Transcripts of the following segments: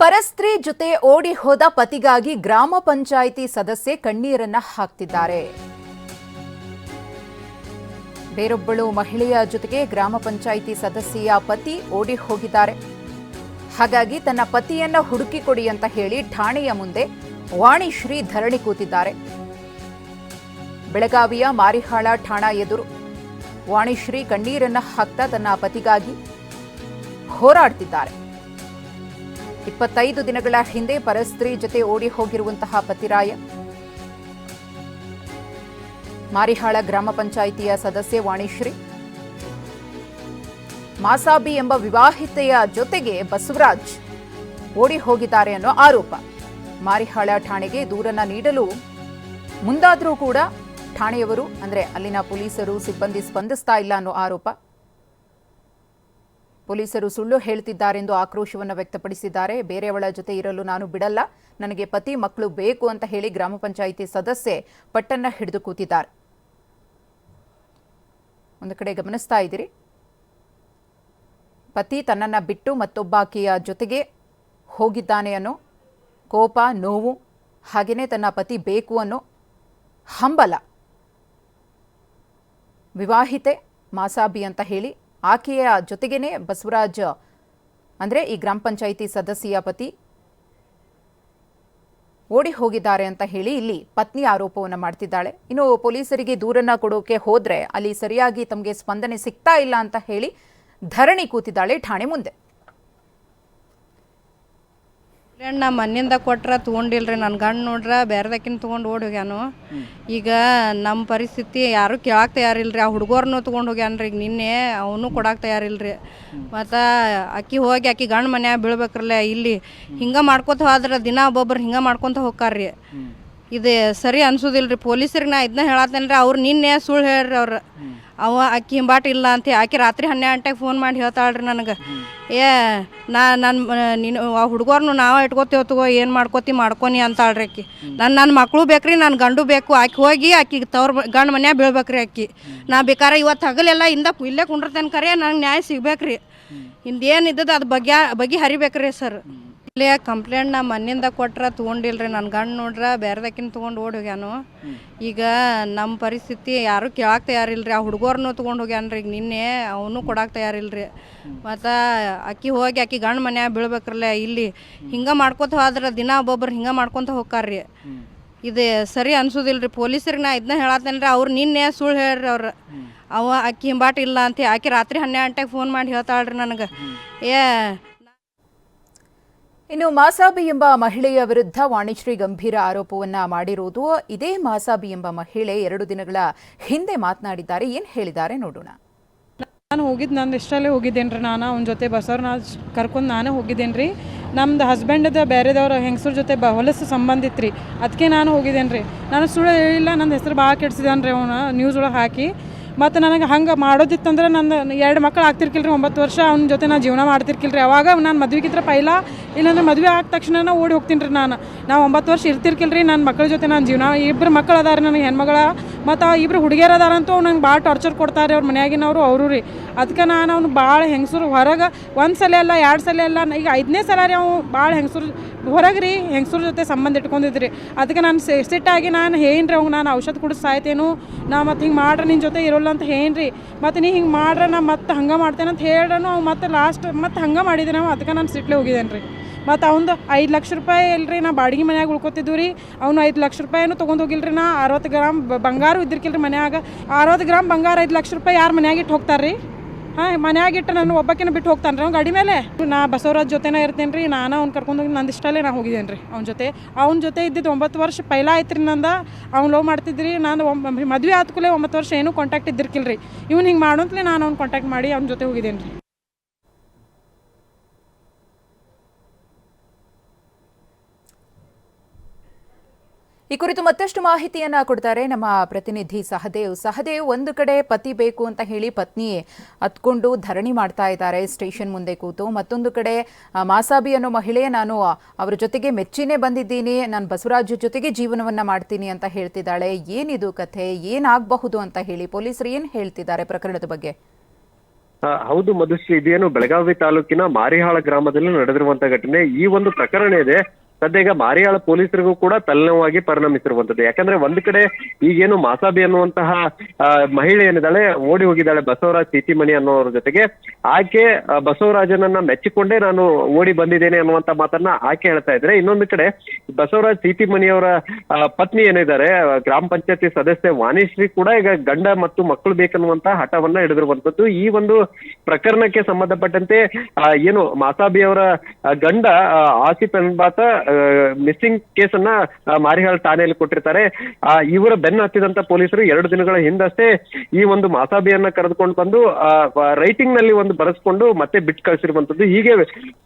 ಪರಸ್ತ್ರೀ ಜೊತೆ ಓಡಿ ಹೋದ ಪತಿಗಾಗಿ ಗ್ರಾಮ ಪಂಚಾಯಿತಿ ಸದಸ್ಯೆ ಕಣ್ಣೀರನ್ನ ಹಾಕ್ತಿದ್ದಾರೆ. ಬೇರೊಬ್ಬಳು ಮಹಿಳೆಯ ಜೊತೆಗೆ ಗ್ರಾಮ ಪಂಚಾಯಿತಿ ಸದಸ್ಯೆಯ ಪತಿ ಓಡಿ ಹೋಗಿದ್ದಾರೆ. ಹಾಗಾಗಿ ತನ್ನ ಪತಿಯನ್ನ ಹುಡುಕಿ ಕೊಡಿ ಅಂತ ಹೇಳಿ ಠಾಣೆಯ ಮುಂದೆ ವಾಣಿಶ್ರೀ ಧರಣಿ ಕೂತಿದ್ದಾರೆ. ಬೆಳಗಾವಿಯ ಮಾರಿಹಾಳ ಠಾಣಾ ಎದುರು ವಾಣಿಶ್ರೀ ಕಣ್ಣೀರನ್ನ ಹಾಕ್ತಾ ತನ್ನ ಪತಿಗಾಗಿ ಹೋರಾಡ್ತಿದ್ದಾರೆ. ಇಪ್ಪತ್ತೈದು ದಿನಗಳ ಹಿಂದೆ ಪರಸ್ತ್ರೀ ಜೊತೆ ಓಡಿ ಹೋಗಿರುವಂತಹ ಪತಿರಾಯ. ಮಾರಿಹಾಳ ಗ್ರಾಮ ಪಂಚಾಯಿತಿಯ ಸದಸ್ಯೆ ವಾಣಿಶ್ರೀ. ಮಾಸಾಬಿ ಎಂಬ ವಿವಾಹಿತೆಯ ಜೊತೆಗೆ ಬಸವರಾಜ್ ಓಡಿ ಹೋಗಿದ್ದಾರೆ ಅನ್ನೋ ಆರೋಪ. ಮಾರಿಹಾಳ ಠಾಣೆಗೆ ದೂರನ್ನ ನೀಡಲು ಮುಂದಾದರೂ ಕೂಡ ಠಾಣೆಯವರು, ಅಂದ್ರೆ ಅಲ್ಲಿನ ಪೊಲೀಸರು, ಸಿಬ್ಬಂದಿ ಸ್ಪಂದಿಸ್ತಾ ಇಲ್ಲ ಅನ್ನೋ ಆರೋಪ. ಪೊಲೀಸರು ಸುಳ್ಳು ಹೇಳ್ತಿದ್ದಾರೆಂದು ಆಕ್ರೋಶವನ್ನು ವ್ಯಕ್ತಪಡಿಸಿದ್ದಾರೆ. ಬೇರೆಯವಳ ಜೊತೆ ಇರಲು ನಾನು ಬಿಡಲ್ಲ. ನನಗೆ ಪತಿ, ಮಕ್ಕಳು ಬೇಕು ಅಂತ ಹೇಳಿ ಗ್ರಾಮ ಪಂಚಾಯಿತಿ ಸದಸ್ಯೆ ಪಟ್ಟನ್ನ ಹಿಡಿದು ಕೂತಿದ್ದಾರೆ. ಒಂದು ಕಡೆ ಗಮನಿಸ್ತಾ ಇದ್ದೀರಿ. ಪತಿ ತನ್ನನ್ನ ಬಿಟ್ಟು ಮತ್ತೊಬ್ಬಾಕಿಯ ಜೊತೆಗೆ ಹೋಗಿದ್ದಾನೆ ಅನ್ನೋ ಕೋಪ, ನೋವು ಹಾಗೆಯೇ ತನ್ನ ಪತಿ ಬೇಕು ಅನ್ನೋ ಹಂಬಲ, ವಿವಾಹಿತೆ ಮಾಸಾಬಿ ಅಂತ ಹೇಳಿ ಆಕೆಯ ಜೊತೆಗೇನೆ ಬಸವರಾಜ್, ಅಂದರೆ ಈ ಗ್ರಾಮ ಪಂಚಾಯಿತಿ ಸದಸ್ಯ ಪತಿ ಓಡಿ ಹೋಗಿದ್ದಾರೆ ಅಂತ ಹೇಳಿ ಇಲ್ಲಿ ಪತ್ನಿ ಆರೋಪವನ್ನು ಮಾಡ್ತಿದ್ದಾಳೆ. ಇನ್ನು ಪೊಲೀಸರಿಗೆ ದೂರನ್ನ ಕೊಡೋಕೆ ಹೋದ್ರೆ ಅಲ್ಲಿ ಸರಿಯಾಗಿ ತಮಗೆ ಸ್ಪಂದನೆ ಸಿಗ್ತಾ ಇಲ್ಲ ಅಂತ ಹೇಳಿ ಧರಣಿ ಕೂತಿದ್ದಾಳೆ ಠಾಣೆ ಮುಂದೆ. ನಾ ಮನ್ನಿಂದ ಕೊಟ್ರ ತೊಗೊಂಡಿಲ್ರಿ ನನ್ನ ಗಂಡು ನೋಡ್ರ ಬೇರೆದಕ್ಕಿನ ತೊಗೊಂಡು ಓಡಿ ಹೋಗ್ಯಾನು. ಈಗ ನಮ್ಮ ಪರಿಸ್ಥಿತಿ ಯಾರೂ ಕೇಳಕ್ಕೆ ತಯಾರಿಲ್ರಿ ಆ ಹುಡುಗರ್ನು ತೊಗೊಂಡು ಹೋಗ್ಯಾನ್ರಿ. ಈಗ ನಿನ್ನೆ ಅವನು ಕೊಡಕ್ಕೆ ತಯಾರಿಲ್ರಿ. ಮತ್ತು ಅಕ್ಕಿ ಹೋಗಿ ಅಕ್ಕಿ ಗಂಡು ಮನ್ಯಾಗ ಬೀಳ್ಬೇಕ್ರಲ್ಲ ಇಲ್ಲಿ ಹಿಂಗೆ ಮಾಡ್ಕೊತ ಹೋದ್ರೆ ದಿನ ಒಬ್ಬೊಬ್ರು ಹಿಂಗೆ ಮಾಡ್ಕೊತ ಹೋಗ್ಕಾರ್ರಿ ಇದು ಸರಿ ಅನ್ಸೋದಿಲ್ರಿ ಪೊಲೀಸರಿಗೆ ನಾ ಇದನ್ನ ಹೇಳತ್ತೇನ್ರಿ ಅವ್ರು ನಿನ್ನೆ ಸುಳ್ಳು ಹೇಳ್ರಿ ಅವ್ರು. ಅವ ಅಕ್ಕಿ ಹಿಂಬಾಟ ಇಲ್ಲ ಅಂತ ಆಕಿ ರಾತ್ರಿ ಹನ್ನೆರಡು ಗಂಟೆಗೆ ಫೋನ್ ಮಾಡಿ ಹೇಳ್ತಾಳ್ರಿ ನನಗೆ. ಏ, ನಾ ನನ್ನ ನೀನು, ಆ ಹುಡುಗರ್ನು ನಾವು ಇಟ್ಕೋತೀವಿ ತಗೋ, ಏನು ಮಾಡ್ಕೋತಿ ಮಾಡ್ಕೊನಿ ಅಂತಾಳ್ರಿ ಆಕಿ. ನನ್ನ ನನ್ನ ಮಕ್ಕಳು ಬೇಕ್ರಿ ನನ್ನ ಗಂಡು ಬೇಕು. ಆಕಿ ಹೋಗಿ ಆಕಿ ತವ್ರ ಗಂಡು ಮನ್ಯಾಗ ಬೀಳ್ಬೇಕ್ರಿ ಆಕಿ. ನಾ ಬೇಕಾರೆ ಇವತ್ತು ಹಗಲೆಲ್ಲ ಇಂದ ಇಲ್ಲೇ ಕುಂಡ್ರತೇನೆ ಕರೆ ನಂಗೆ ನ್ಯಾಯ ಸಿಗ್ಬೇಕ್ರಿ. ಹಿಂದೇನು ಇದ್ದದ್ದು ಅದು ಬಗೆ ಬಗೆ ಹರಿಬೇಕ್ರಿ ಸರ್. ಇಲ್ಲೇ ಕಂಪ್ಲೇಂಟ್ ನಾ ಮನ್ನಿಂದ ಕೊಟ್ರ ತೊಗೊಂಡಿಲ್ರಿ. ನನ್ನ ಗಂಡು ನೋಡ್ರ ಬೇರೆದಕ್ಕಿನ ತೊಗೊಂಡು ಓಡಿ ಹೋಗ್ಯಾನು. ಈಗ ನಮ್ಮ ಪರಿಸ್ಥಿತಿ ಯಾರು ಕೇಳಕ್ಕೆ ತಯಾರಿಲ್ರಿ. ಆ ಹುಡುಗರ್ನು ತೊಗೊಂಡು ಹೋಗ್ಯಾನ್ರಿ. ಈಗ ನಿನ್ನೆ ಅವನು ಕೊಡಕ್ಕೆ ತಯಾರಿಲ್ರಿ. ಮತ್ತು ಅಕ್ಕಿ ಹೋಗಿ ಅಕ್ಕಿ ಗಂಡು ಮನ್ಯಾಗ ಬೀಳ್ಬೇಕ್ರಲ್ಲ ಇಲ್ಲಿ. ಹಿಂಗೆ ಮಾಡ್ಕೊತ ಹೋದ್ರೆ ದಿನ ಒಬ್ಬೊಬ್ರು ಹಿಂಗೆ ಮಾಡ್ಕೊತ ಹೋಗ್ತಾರ್ರಿ ಇದು ಸರಿ ಅನ್ಸೋದಿಲ್ರಿ. ಪೊಲೀಸರಿಗೆ ನಾ ಇದನ್ನ ಹೇಳತ್ತೇನ್ರಿ ಅವ್ರು ನಿನ್ನೆ ಸುಳ್ಳು ಹೇಳ್ರಿ ಅವ್ರು. ಅವ ಅಕ್ಕಿ ಹಿಂಬಾಟ ಇಲ್ಲ ಅಂತ ಆಕಿ ರಾತ್ರಿ ಹನ್ನೆರಡು ಗಂಟೆಗೆ ಫೋನ್ ಮಾಡಿ ಹೇಳ್ತಾಳ್ರಿ ನನಗೆ. ಏ ಇನ್ನು ಮಾಸಾಬಿ ಎಂಬ ಮಹಿಳೆಯ ವಿರುದ್ಧ ವಾಣಿಶ್ರೀ ಗಂಭೀರ ಆರೋಪವನ್ನ ಮಾಡಿರುವುದು ಇದೇ ಮಾಸಾಬಿ ಎಂಬ ಮಹಿಳೆ ಎರಡು ದಿನಗಳ ಹಿಂದೆ ಮಾತನಾಡಿದ್ದಾರೆ. ಏನ್ ಹೇಳಿದ್ದಾರೆ ನೋಡೋಣ. ನಾನು ಹೋಗಿದ್ದು ನಂದು ಇಷ್ಟಲ್ಲೇ ಹೋಗಿದ್ದೇನೆ ರೀ ನಾನು, ಅವ್ನ ಜೊತೆ ಬಸವ್ರನ್ನ ಕರ್ಕೊಂಡು ನಾನೇ ಹೋಗಿದ್ದೇನೆ ರೀ ನಮ್ದು ಹಸ್ಬೆಂಡದ ಬೇರೆದವ್ರ ಹೆಂಗಸ್ರ ಜೊತೆ ಬ ಹೊಲಸು ಸಂಬಂಧ ಇತ್ತು ರೀ ಅದಕ್ಕೆ ನಾನು ಹೋಗಿದ್ದೇನೆ ರೀ ನಾನು ಸುಳ್ಳು ಹೇಳಿಲ್ಲ ನನ್ನ ಹೆಸರು ಭಾಳ ಕೆಡ್ಸಿದಾನೆ ರೀ ಅವನು ನ್ಯೂಸ್ ಒಳಗೆ ಹಾಕಿ. ಮತ್ತು ನನಗೆ ಹಂಗೆ ಮಾಡೋದಿತ್ತಂದ್ರೆ ನನ್ನ ಎರಡು ಮಕ್ಕಳು ಆಗ್ತಿರ್ಕಿಲ್ರಿ, ಒಂಬತ್ತು ವರ್ಷ ಅವ್ನ ಜೊತೆ ನಾನು ಜೀವನ ಮಾಡ್ತಿರ್ಕಿಲ್ರಿ. ಅವಾಗ ನಾನು ಮದ್ವೆಗಿತ್ರ ಪೈಲ, ಇಲ್ಲಾಂದ್ರೆ ಮದುವೆ ಆದ ತಕ್ಷಣ ಓಡಿ ಹೋಗ್ತೀನಿ ರೀ ನಾನು. ನಾವು ಒಂಬತ್ತು ವರ್ಷ ಇರ್ತಿರ್ಕಿಲ್ರಿ ನನ್ನ ಮಕ್ಕಳ ಜೊತೆ ನಾನು ಜೀವನ ಇಬ್ಬರು ಮಕ್ಕಳು ಅದಾರ ನನಗೆ ಹೆಣ್ಮಗಳ, ಮತ್ತು ಇಬ್ಬರು ಹುಡುಗಿಯರು ಅದಾರಂತೂ ನಂಗೆ ಭಾಳ ಟಾರ್ಚರ್ ಕೊಡ್ತಾರೆ ಅವ್ರ ಮನೆಯಾಗಿನವರು, ಅವರು ರೀ. ಅದಕ್ಕೆ ನಾನು ಅವ್ನು ಭಾಳ ಹೆಂಗಸರು ಹೊರಗೆ, ಒಂದು ಸಲ ಅಲ್ಲ, ಎರಡು ಸಲ ಅಲ್ಲ, ಈಗ ಐದನೇ ಸಲ ರೀ ಅವ್ನು ಭಾಳ ಹೆಂಗಸರು, ಹೊರಗೆ ರೀ ಹೆಂಗಸ್ರ ಜೊತೆ ಸಂಬಂಧ ಇಟ್ಕೊಂಡಿದ್ರಿ. ಅದಕ್ಕೆ ನಾನು ಸಿಟ್ಟಾಗಿ ನಾನು ಏನ್ರಿ ಅವ್ನು, ನಾನು ಔಷಧ ಕುಡಿಸ್ ಸಾಯ್ತೇನು, ನಾ ಮತ್ತು ಹಿಂಗೆ ಮಾಡ್ರೆ ನಿನ್ನ ಜೊತೆ ಇರೋಲ್ಲ ಅಂತ ಹೇನ್ರಿ ಮತ್ತು ನೀ ಹಿಂಗೆ ಮಾಡ್ರೆ, ನಾ ಮತ್ತೆ ಹಂಗೆ ಮಾಡ್ತೇನೆ ಅಂತ ಹೇಳ್ರನು ಅವ್ನು ಮತ್ತೆ ಲಾಸ್ಟ್ ಮತ್ತೆ ಹಂಗೆ ಮಾಡಿದ್ದೆ ನಾವು ಅದಕ್ಕೆ ನಾನು ಸಿಟ್ಲೆ ಹೋಗಿದ್ದೇನೆ ರೀ ಮತ್ತು ಅವ್ನು ಐದು ಲಕ್ಷ ರೂಪಾಯಿ ಇಲ್ರಿ, ನಾ ಬಾಡಿಗೆ ಮನ್ಯಾಗ ಉಳ್ಕೊತಿದ್ವಿ ರೀ ಅವ್ನು ಐದು ಲಕ್ಷ ರೂಪಾಯಿನೂ ತೊಗೊಂಡು ಹೋಗಿಲ್ರಿ, ನಾ ಅರವತ್ತು ಗ್ರಾಮ್ ಬಂಗಾರ ಇದ್ದಿರ್ಕಿಲ್ರಿ ಮನ್ಯಾಗ. ಅರವತ್ತು ಗ್ರಾಮ್ ಬಂಗಾರ ಐದು ಲಕ್ಷ ರೂಪಾಯಿ ಯಾರು ಮನ್ಯಾಗ ಇಟ್ಟು ಹೋಗ್ತಾರೆ ರೀ ಹಾಂ ಮನ್ಯಾಗ ಇಟ್ಟು ನಾನು ಒಬ್ಬಕ್ಕಿನ ಬಿಟ್ಟು ಹೋಗ್ತಾನೆ ರೀ ಅವ್ನು ಗಾಡಿ ಮೇಲೆ? ನಾ ಬಸವರಾಜ್ ಜೊತೆನೇ ಇರ್ತೇನೆ ರೀ ನಾನು ಅವ್ನು ಕರ್ಕೊಂಡು ಹೋಗಿ ನಂದು ಇಷ್ಟಲ್ಲೇ ನಾ ಹೋಗಿದ್ದೇನೆ ರೀ ಅವ್ನ ಜೊತೆ. ಅವ್ನ ಜೊತೆ ಇದ್ದಿದ್ದು ಒಂಬತ್ತು ವರ್ಷ ಪೈಲ ಆಯ್ತು ರೀ ನಂದ. ಅವ್ನು ಲವ್ ಮಾಡ್ತಿದ್ರಿ. ನಾನು ಒಮ್ಮ ಮದುವೆ ಆದ್ಕೂಲೆ ಒಂಬತ್ತು ವರ್ಷ ಏನೂ ಕಾಂಟ್ಯಾಕ್ಟ್ ಇದ್ದಿರ್ಕಿಲ್ರಿ. ಇವ್ನು ಹಿಂಗೆ ಮಾಡೋಂತಲೇ ನಾನು ಅವ್ನು ಕಾಂಟ್ಯಾಕ್ಟ್ ಮಾಡಿ ಅವ್ನ ಜೊತೆ ಹೋಗಿದ್ದೇನೆ ರೀ ಈ ಕುರಿತು ಮತ್ತಷ್ಟು ಮಾಹಿತಿಯನ್ನ ಕೊಡ್ತಾರೆ ನಮ್ಮ ಪ್ರತಿನಿಧಿ ಸಹದೇವ್. ಸಹದೇವ್, ಒಂದು ಕಡೆ ಪತಿ ಬೇಕು ಅಂತ ಹೇಳಿ ಪತ್ನಿ ಹತ್ಕೊಂಡು ಧರಣಿ ಮಾಡ್ತಾ ಇದ್ದಾರೆ ಸ್ಟೇಷನ್ ಮುಂದೆ ಕೂತು. ಮತ್ತೊಂದು ಕಡೆ ಮಾಸಾಬಿ ಅನ್ನೋ ಮಹಿಳೆ, ನಾನು ಅವರ ಜೊತೆಗೆ ಮೆಚ್ಚಿನೇ ಬಂದಿದ್ದೀನಿ. ನಾನು ಬಸವರಾಜ್ ಜೊತೆಗೆ ಜೀವನವನ್ನ ಮಾಡ್ತೀನಿ ಅಂತ ಹೇಳ್ತಿದ್ದಾಳೆ. ಏನಿದು ಕಥೆ? ಏನಾಗಬಹುದು ಅಂತ ಹೇಳಿ ಪೊಲೀಸರು ಏನ್ ಹೇಳ್ತಿದ್ದಾರೆ ಪ್ರಕರಣದ ಬಗ್ಗೆ? ಹೌದು ಮಧುಶ್ರೀ, ಇದೇನು ಬೆಳಗಾವಿ ತಾಲೂಕಿನ ಮಾರಿಹಾಳ ಗ್ರಾಮದಲ್ಲಿ ನಡೆದಿರುವಂತಹ ಘಟನೆ. ಈ ಒಂದು ಪ್ರಕರಣ ಇದೆ. ಸದ್ಯ ಈಗ ಮಾರಿಯಾಳ ಪೊಲೀಸರಿಗೂ ಕೂಡ ತಲೆನೋವಾಗಿ ಪರಿಣಮಿಸಿರುವಂತದ್ದು ಯಾಕಂದ್ರೆ ಒಂದ್ ಕಡೆ ಈಗೇನು ಮಾಸಾಬಿ ಅನ್ನುವಂತಹ ಮಹಿಳೆ ಏನಿದ್ದಾಳೆ, ಓಡಿ ಹೋಗಿದ್ದಾಳೆ ಬಸವರಾಜ್ ಸೀತಿಮಣಿ ಅನ್ನೋರ ಜೊತೆಗೆ, ಆಕೆ ಬಸವರಾಜನನ್ನ ಮೆಚ್ಚಿಕೊಂಡೇ ನಾನು ಓಡಿ ಬಂದಿದ್ದೇನೆ ಅನ್ನುವಂತ ಮಾತನ್ನ ಆಕೆ ಹೇಳ್ತಾ ಇದ್ರೆ ಇನ್ನೊಂದು ಕಡೆ ಬಸವರಾಜ್ ಸಿಟಿ ಮನಿಯವರ ಪತ್ನಿ ಏನಿದ್ದಾರೆ ಗ್ರಾಮ ಪಂಚಾಯತಿ ಸದಸ್ಯೆ ವಾಣಿಶ್ರೀ ಕೂಡ ಈಗ ಗಂಡ ಮತ್ತು ಮಕ್ಕಳು ಬೇಕನ್ನುವಂತಹ ಹಠವನ್ನ ಹಿಡಿದಿರುವಂತದ್ದು ಈ ಒಂದು ಪ್ರಕರಣಕ್ಕೆ ಸಂಬಂಧಪಟ್ಟಂತೆ ಏನು ಮಾಸಾಬಿ ಅವರ ಗಂಡ ಆಸಿಫ್ ಎಂಬಾತ ಮಿಸ್ಸಿಂಗ್ ಕೇಸನ್ನ ಆ, ಮಾರಿಹಾಳ್ ಠಾಣೆಯಲ್ಲಿ ಕೊಟ್ಟಿರ್ತಾರೆ. ಆ, ಇವರ ಬೆನ್ನ ಹತ್ತಿದಂತ ಪೊಲೀಸರು ಎರಡು ದಿನಗಳ ಹಿಂದಷ್ಟೇ ಈ ಒಂದು ಮಾಸಾಬಿಯನ್ನ ಕರೆದುಕೊಂಡು ಬಂದು ರೈಟಿಂಗ್ನಲ್ಲಿ ಒಂದು ಬರೆಸ್ಕೊಂಡು ಮತ್ತೆ ಬಿಟ್ಟು ಕಳಿಸಿರುವಂತದ್ದು ಹೀಗೆ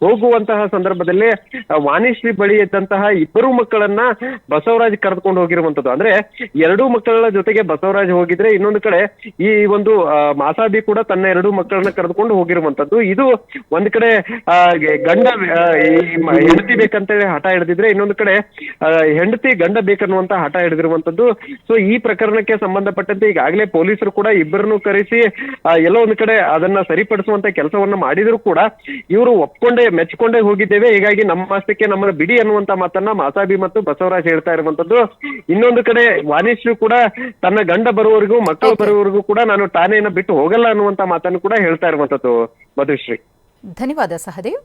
ಹೋಗುವಂತಹ ಸಂದರ್ಭದಲ್ಲಿ ವಾಣಿಶ್ರೀ ಬಳಿ ಇದ್ದಂತಹ ಮಕ್ಕಳನ್ನ ಬಸವರಾಜ್ ಕರೆದುಕೊಂಡು ಹೋಗಿರುವಂತದ್ದು. ಅಂದ್ರೆ ಎರಡು ಮಕ್ಕಳ ಜೊತೆಗೆ ಬಸವರಾಜ್ ಹೋಗಿದ್ರೆ ಇನ್ನೊಂದು ಕಡೆ ಈ ಒಂದು ಮಾಸಾಬಿ ಕೂಡ ತನ್ನ ಎರಡು ಮಕ್ಕಳನ್ನ ಕರೆದುಕೊಂಡು ಹೋಗಿರುವಂತದ್ದು. ಇದು ಒಂದ್ ಕಡೆ ಗಂಡ ಹೆಂಡತಿ ಬೇಕಂತೇಳಿ ಹಠ ಹಿಡಿದಿದ್ರೆ ಇನ್ನೊಂದು ಕಡೆ ಹೆಂಡತಿ ಗಂಡ ಬೇಕನ್ನುವಂತ ಹಠ ಹಿಡಿದಿರುವಂತದ್ದು. ಸೊ ಈ ಪ್ರಕರಣಕ್ಕೆ ಸಂಬಂಧಪಟ್ಟಂತೆ ಈಗಾಗಲೇ ಪೊಲೀಸರು ಕೂಡ ಇಬ್ಬರನ್ನು ಕರೆಸಿ ಎಲ್ಲೋ ಒಂದು ಕಡೆ ಅದನ್ನ ಸರಿಪಡಿಸುವಂತ ಕೆಲಸವನ್ನ ಮಾಡಿದ್ರು ಕೂಡ ಇವರು ಒಪ್ಕೊಂಡೇ, ಮೆಚ್ಕೊಂಡೇ ಹೋಗಿದ್ದೇವೆ. ಹೀಗಾಗಿ ನಮ್ಮ ಆಸ್ತಿಗೆ ನಮ್ಮನ್ನ ಬಿಡಿ ಅನ್ನುವಂತ ಮಾತನ್ನ ಮಾಸಾಬಿ ಮತ್ತು ಬಸವರಾಜ್ ಹೇಳ್ತಾ ಇರುವಂತದ್ದು. ಇನ್ನೊಂದು ಕಡೆ ವಾನಿಶ್ರು ಕೂಡ ತನ್ನ ಗಂಡ ಬರುವವರೆಗೂ ಮಕ್ಕಳು ಬರುವವರೆಗೂ ಕೂಡ ನಾನು ಠಾಣೆಯನ್ನ ಬಿಟ್ಟು ಹೋಗಲ್ಲ ಅನ್ನುವಂತ ಮಾತನ್ನು ಕೂಡ ಹೇಳ್ತಾ ಇರುವಂತದ್ದು ಮಧುಶ್ರೀ ಧನ್ಯವಾದ ಸಹದೇವ್.